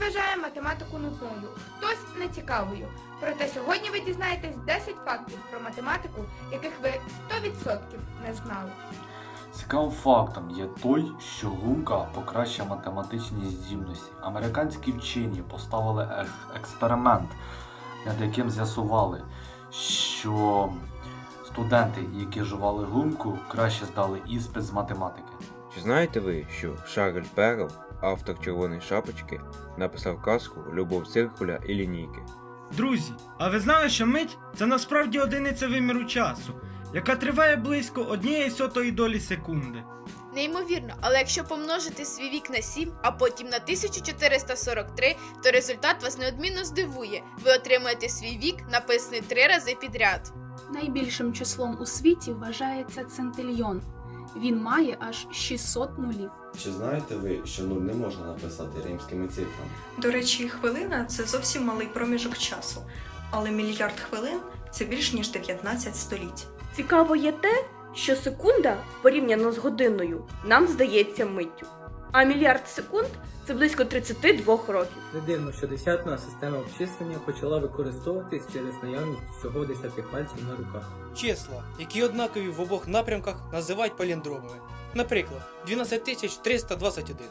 вважає математику нудною, хтось нецікавою. Проте сьогодні ви дізнаєтесь 10 фактів про математику, яких ви 100% не знали. Цікавим фактом є той, що гумка покращує математичні здібності. Американські вчені поставили експеримент, над яким з'ясували, що студенти, які жували гумку, краще здали іспит з математики. Чи знаєте ви, що Шарль Перл, автор Червоної шапочки, написав казку Любов циркуля і лінійки? Друзі, а ви знали, що мить це насправді одиниця виміру часу, яка триває близько однієї сотої долі секунди. Неймовірно, але якщо помножити свій вік на 7, а потім на 1443, то результат вас неодмінно здивує. Ви отримаєте свій вік, написаний три рази підряд. Найбільшим числом у світі вважається центильйон. Він має аж 600 нулів. Чи знаєте ви, що нуль не можна написати римськими цифрами? До речі, хвилина це зовсім малий проміжок часу, але мільярд хвилин це більш ніж 19 століть. Цікаво є те, що секунда, порівняно з годиною, нам здається миттю. А мільярд секунд це близько 32 років. Не дивно, що десятна система обчислення почала використовуватись через наявність всього 10 пальців на руках. Числа, які однакові в обох напрямках, називають паліндромами. Наприклад, 12321.